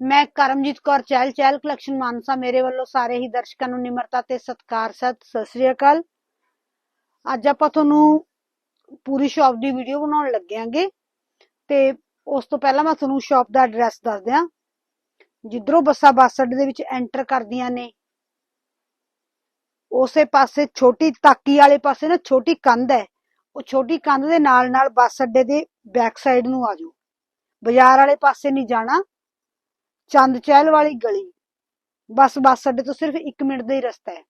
ਮੈਂ ਕਰਮਜੀਤ ਕੌਰ ਚਹਿਲ ਚਹਿਲ ਕਲੈਕਸ਼ਨ ਮਾਨਸਾ ਮੇਰੇ ਵੱਲੋਂ ਸਾਰੇ ਹੀ ਦਰਸ਼ਕਾਂ ਨੂੰ ਨਿਮਰਤਾ ਤੇ ਸਤਿਕਾਰ, ਸਤਿ ਸਤਿ ਸ੍ਰੀ ਅਕਾਲ। ਅੱਜ ਆਪਾਂ ਤੁਹਾਨੂੰ ਪੂਰੀ ਸ਼ਾਪ ਦੀ ਵੀਡੀਓ ਬਣਾਉਣ ਲੱਗਿਆਂਗੇ ਤੇ ਉਸ ਤੋਂ ਪਹਿਲਾਂ ਮੈਂ ਤੁਹਾਨੂੰ ਸ਼ਾਪ ਦਾ ਐਡਰੈਸ ਦੱਸ ਦਿਆਂ। ਜਿੱਧਰੋਂ ਬੱਸਾਂ ਬੱਸ ਅੱਡੇ ਦੇ ਵਿੱਚ ਐਂਟਰ ਕਰਦੀਆਂ ਨੇ, ਉਸੇ ਪਾਸੇ ਛੋਟੀ ਤਾਕੀ ਵਾਲੇ ਪਾਸੇ ਨਾ ਛੋਟੀ ਕੰਧ ਹੈ, ਉਹ ਛੋਟੀ ਕੰਧ ਦੇ ਨਾਲ ਨਾਲ ਬੱਸ ਅੱਡੇ ਦੇ ਬੈਕ ਸਾਈਡ ਨੂੰ ਆ ਜਾਓ। ਬਾਜ਼ਾਰ ਵਾਲੇ ਪਾਸੇ ਨਹੀਂ ਜਾਣਾ ਚੰਦ ਚਹਿਲ ਵਾਲੀ ਗਲੀ। ਬਸ, ਬੱਸ ਅੱਡੇ ਤੋਂ ਸਿਰਫ 1 ਮਿੰਟ ਦਾ ਹੀ ਰਸਤਾ ਹੈ।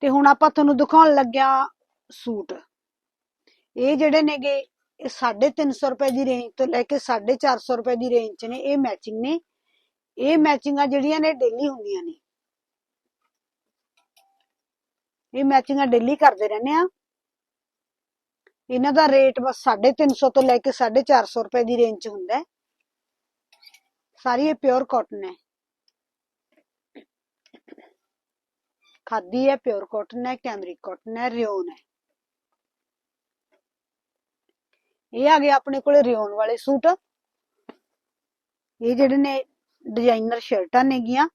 ਤੇ ਹੁਣ ਆਪਾਂ ਤੁਹਾਨੂੰ ਦਿਖਾਉਣ ਲੱਗਿਆ ਸੂਟ। ਇਹ ਜਿਹੜੇ ਨੇਗੇ, ਇਹ 350 ਰੁਪਏ ਦੀ ਰੇਂਜ ਤੋਂ ਲੈ ਕੇ 450 ਰੁਪਏ ਦੀ ਰੇਂਜ ਚ ਨੇ। ਇਹ ਮੈਚਿੰਗ ਨੇ। ਇਹ ਮੈਚਿੰਗਾਂ ਜਿਹੜੀਆਂ ਨੇ ਡੇਲੀ ਹੁੰਦੀਆਂ ਨੇ। ਇਹ ਮੈਚਿੰਗਾਂ ਡੇਲੀ ਕਰਦੇ ਰਹਿੰਦੇ ਆ। ਇਹਨਾਂ ਦਾ ਰੇਟ ਬਸ 350 ਤੋਂ ਲੈ ਕੇ 450 ਰੁਪਏ ਦੀ ਰੇਂਜ ਚ ਹੁੰਦਾ ਹੈ। ਸਾਰੀ ਇਹ ਪਿਓਰ ਕਾਟਨ ਹੈ। ਖਾਦੀ ਹੈ ਪਿਓਰ ਕਾਟਨ ਹੈ ਕੈਮਰਿਕ ਕਾਟਨ ਹੈ, ਰਿਓਨ ਹੈ। ਇਹ ਆ ਗਿਆ ਆਪਣੇ ਕੋਲ ਰਿਓਨ ਵਾਲੇ ਸੂਟ। ਇਹ ਜਿਹੜੇ ਨੇ ਡਿਜ਼ਾਈਨਰ ਸ਼ਰਟਾਂ ਨੇਗੀਆਂ।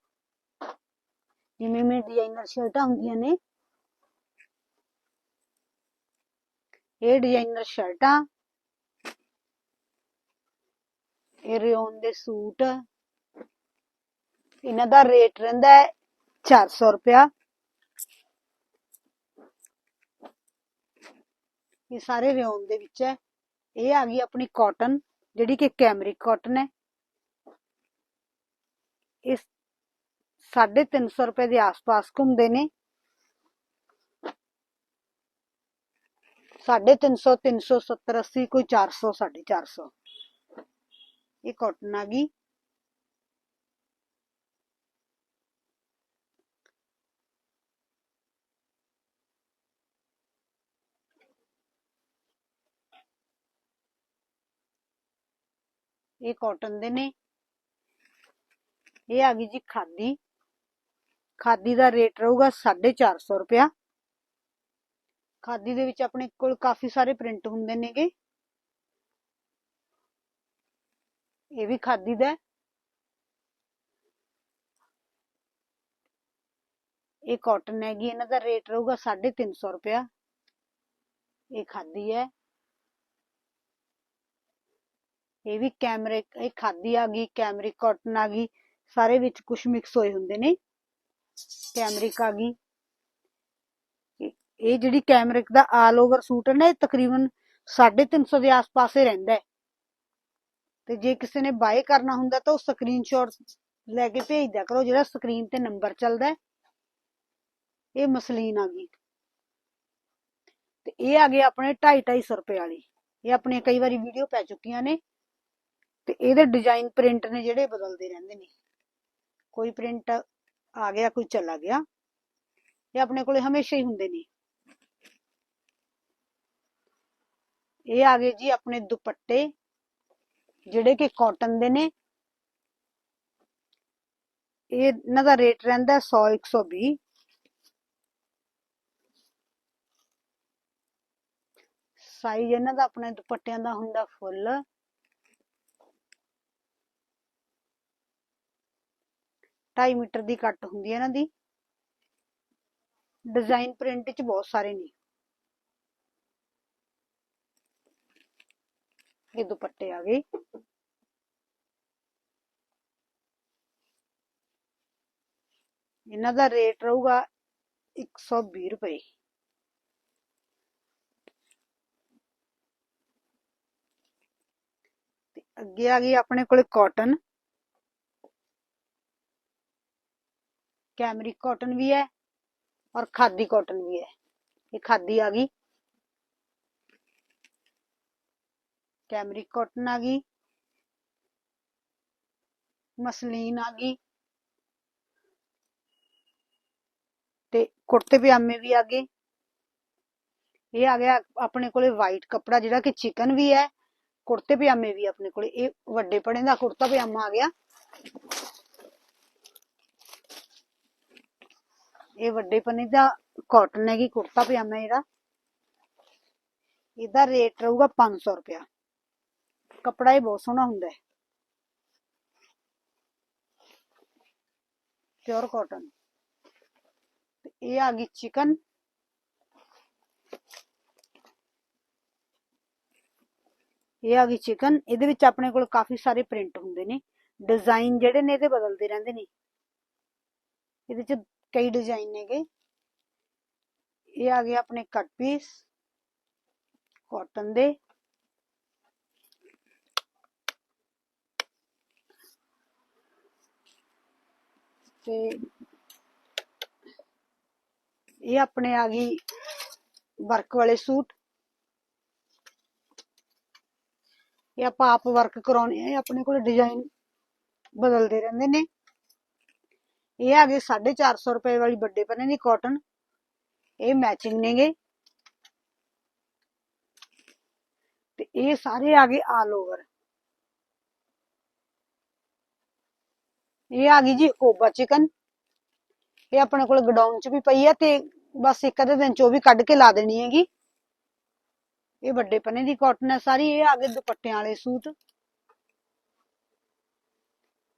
ਜਿਵੇਂ ਮੈਂ ਡਿਜ਼ਾਈਨਰ ਸ਼ਰਟਾਂ ਹੁੰਦੀਆਂ ਨੇ। ਇਹ ਡਿਜ਼ਾਈਨਰ ਸ਼ਰਟਾਂ। ਇਹ ਰਿਓਨ ਦੇ ਸੂਟ। ਇਹਨਾਂ ਦਾ ਰੇਟ ਰਹਿੰਦਾ ਹੈ 400 ਰੁਪਿਆ ਇਹ ਸਾਰੇ ਰਿਓਨ ਦੇ ਵਿੱਚ ਹੈ। ਇਹ ਆ ਗਈ ਆਪਣੀ ਕਾਟਨ ਜਿਹੜੀ ਕਿ ਕੈਮਰਿਕ ਕਾਟਨ ਹੈ। ਇਸ 350 ਰੁਪਏ ਦੇ ਆਸ-ਪਾਸ ਘੁੰਮਦੇ ਨੇ। 350 370 80 ਕੋਈ 400 450 ਇਹ ਕਾਟਨ ਆ ਗਈ ਇਹ ਕਾਟਨ ਦੇ ਨੇ। ਇਹ ਆ ਗਈ ਜੀ ਖਾਦੀ। ਖਾਦੀ ਦਾ ਰੇਟ ਰਹੂਗਾ 450 ਰੁਪਿਆ ਖਾਦੀ ਦੇ ਵਿੱਚ ਆਪਣੇ ਕੋਲ ਕਾਫੀ ਸਾਰੇ ਪ੍ਰਿੰਟ ਹੁੰਦੇ ਨੇਗੇ। ਇਹ ਵੀ ਖਾਦੀ ਦਾ ਹੈ। ਇਹ ਕਾਟਨ ਹੈਗੀ, ਇਹਨਾਂ ਦਾ ਰੇਟ ਰਹੂਗਾ 350 ਰੁਪਿਆ ਇਹ ਖਾਦੀ ਹੈ। ਇਹ ਵੀ ਕੈਮਰੇ ਇਹ ਖਾਦੀ ਆ ਗਈ ਕੈਮਰਿਕ ਕਾਟਨ ਆ ਗਈ, ਸਾਰੇ ਵਿੱਚ ਕੁਝ ਮਿਕਸ ਹੋਏ ਹੁੰਦੇ ਨੇ। ਕੈਮਰਿਕ ਆ ਗਈ। ਇਹ- ਇਹ ਜਿਹੜੀ ਕੈਮਰਿਕ ਦਾ ਆਲ ਓਵਰ ਸੂਟ ਹੈ ਨਾ, ਇਹ ਤਕਰੀਬਨ 350 ਦੇ ਆਸ-ਪਾਸ ਹੀ ਰਹਿੰਦਾ ਹੈ। ਤੇ ਜੇ ਕਿਸੇ ਨੇ ਬਾਏ ਕਰਨਾ ਹੁੰਦਾ ਤਾਂ ਉਹ ਸਕਰੀਨਸ਼ਾਟ ਲੈ ਕੇ ਭੇਜ ਦਿਆ ਕਰੋ, ਜਿਹੜਾ ਸਕਰੀਨ ਤੇ ਨੰਬਰ ਚੱਲਦਾ ਹੈ। ਇਹ ਮਸਲੀਨ ਆ ਗਈ। ਤੇ ਇਹ ਆ ਗਏ ਆਪਣੇ 2.5 ਰੁਪਏ ਵਾਲੀ। ਇਹ ਆਪਣੀਆਂ ਕਈ ਵਾਰੀ ਵੀਡੀਓ ਪੈ ਚੁੱਕੀਆਂ ਨੇ। ਤੇ ਇਹਦੇ ਡਿਜ਼ਾਈਨ ਪ੍ਰਿੰਟ ਨੇ ਜਿਹੜੇ ਬਦਲਦੇ ਰਹਿੰਦੇ ਨੇ। ਕੋਈ ਪ੍ਰਿੰਟ ਆ ਗਿਆ, ਕੋਈ ਚਲਾ ਗਿਆ। ਇਹ ਆਪਣੇ ਕੋਲੇ ਹਮੇਸ਼ਾ ਹੀ ਹੁੰਦੇ ਨੇ। ਇਹ ਆ ਗਏ ਜੀ ਆਪਣੇ ਦੁਪੱਟੇ। ਜਿਹੜੇ ਕਿ ਕਾਟਨ ਦੇ ਨੇ, ਇਹ ਇਹਨਾਂ ਦਾ ਰੇਟ ਰਹਿੰਦਾ 100 120 ਸਾਈਜ਼ ਇਹਨਾਂ ਦਾ ਆਪਣੇ ਦੁਪੱਟਿਆਂ ਦਾ ਹੁੰਦਾ ਫੁੱਲ ਢਾਈ ਮੀਟਰ ਦੀ ਕੱਟ ਹੁੰਦੀ ਹੈ ਇਹਨਾਂ ਦੀ। ਡਿਜ਼ਾਈਨ ਪ੍ਰਿੰਟ ਚ ਬਹੁਤ ਸਾਰੇ ਨੇ। ये दुपट्टे आ गए इन्हों का रेट रहूगा एक सौ भी रुपये अगे आ गई अपने कोटन कैमरिक कॉटन भी है और खादी कॉटन भी है। ये खादी आ गई। कैमरिक कॉटन आ गई मसलीन आ गई ਤੇ ਕੁੜਤੇ ਪਜਾਮੇ ਵੀ ਆ ਗਏ ਇਹ ਆ ਗਿਆ ਆਪਣੇ ਕੋਲੇ ਵਾਈਟ ਕੱਪੜਾ ਜਿਹੜਾ ਕਿ ਚਿਕਨ ਵੀ ਹੈ ਕੁੜਤੇ ਪਜਾਮੇ ਵੀ ਆਪਣੇ ਕੋਲੇ ਇਹ ਵੱਡੇ ਪੜੇ ਦਾ ਕੁੜਤਾ ਪਜਾਮਾ ਆ ਗਿਆ ਇਹ ਵੱਡੇ ਪਨੇ ਦਾ ਕਾਟਨ ਹੈਗੀ ਕੁੜਤਾ ਪਜਾਮਾ ਜਿਹੜਾ ਇਹਦਾ ਰੇਟ ਰਹੂਗਾ 500 ਰੁਪਇਆ ਕੱਪੜਾ ਹੀ ਬਹੁਤ ਸੋਹਣਾ ਹੁੰਦਾ ਹੈ। ਪਿਓਰ ਕਾਟਨ ਇਹ ਆ ਗਈ ਚਿਕਨ ਇਹ ਆ ਗਈ ਚਿਕਨ ਇਹਦੇ ਵਿੱਚ ਆਪਣੇ ਕੋਲ ਕਾਫੀ ਸਾਰੇ ਪ੍ਰਿੰਟ ਹੁੰਦੇ ਨੇ। ਡਿਜ਼ਾਈਨ ਜਿਹੜੇ ਨੇ ਇਹਦੇ ਬਦਲਦੇ ਰਹਿੰਦੇ ਨੇ। ਇਹਦੇ ਚ ਕਈ ਡਿਜ਼ਾਈਨ ਨੇਗੇ। ਇਹ ਆ ਗਏ ਆਪਣੇ ਕੱਟ ਪੀਸ ਕਾਟਨ ਦੇ। ਤੇ ਇਹ ਆਪਣੇ ਆ ਗਈ ਵਰਕ ਵਾਲੇ ਸੂਟ ਇਹ ਆਪਾਂ ਆਪ ਵਰਕ ਕਰਾਉਣੇ ਆ ਇਹ ਆਪਣੇ ਕੋਲ ਡਿਜ਼ਾਈਨ ਬਦਲਦੇ ਰਹਿੰਦੇ ਨੇ ਇਹ ਆ ਗਏ 450 ਰੁਪਏ ਵਾਲੀ ਵੱਡੇ ਪਨੇ ਦੀ ਕਾਟਨ ਇਹ ਮੈਚਿੰਗ ਨੇਗੇ ਤੇ ਇਹ ਸਾਰੇ ਆ ਗਏ ਆਲ ਓਵਰ ਇਹ ਆ ਗਈ ਜੀ ਕੋਬਾ ਚਿਕਨ। ਇਹ ਆਪਣੇ ਕੋਲ ਗਡਾਊਨ ਚ ਵੀ ਪਈ ਆ ਤੇ ਬਸ ਇੱਕ ਅੱਧੇ ਦਿਨ ਚ ਉਹ ਵੀ ਕੱਢ ਕੇ ਲਾ ਦੇਣੀ ਹੈਗੀ। ਇਹ ਵੱਡੇ ਪਨੇ ਦੀ ਕਾਟਨ ਹੈ ਸਾਰੀ, ਇਹ ਆ ਗਏ ਦੁਪੱਟਿਆਂ ਵਾਲੇ ਸੂਟ।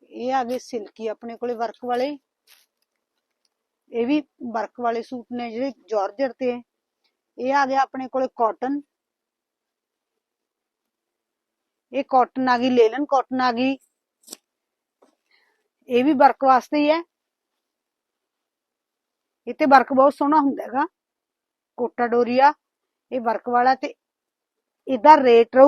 ਇਹ ਆ ਗਏ ਸਿਲਕੀ ਆਪਣੇ ਕੋਲੇ ਵਰਕ ਵਾਲੇ। ਇਹ ਵੀ ਵਰਕ ਵਾਲੇ ਸੂਟ ਨੇ ਜਿਹੜੇ ਜਾਰਜਟ ਤੇ। ਇਹ ਆ ਗਿਆ ਆਪਣੇ ਕੋਲੇ ਕਾਟਨ ਇਹ ਕਾਟਨ ਆ ਗਈ, ਲੇਲਨ ਕਾਟਨ ਆ ਗਈ। ਇਹ ਵੀ ਵਰਕ ਵਾਸਤੇ ਹੀ ਹੈ। ਇਹ ਤੇ ਵਰਕ ਬਹੁਤ ਸੋਹਣਾ ਹੁੰਦਾ ਹੈਗਾ। ਕੋਟਾ ਡੋਰੀਆ, ਇਹ ਵਰਕ ਵਾਲਾ ਤੇ ਇਹਦਾ ਰੇਟ ਰਹੂ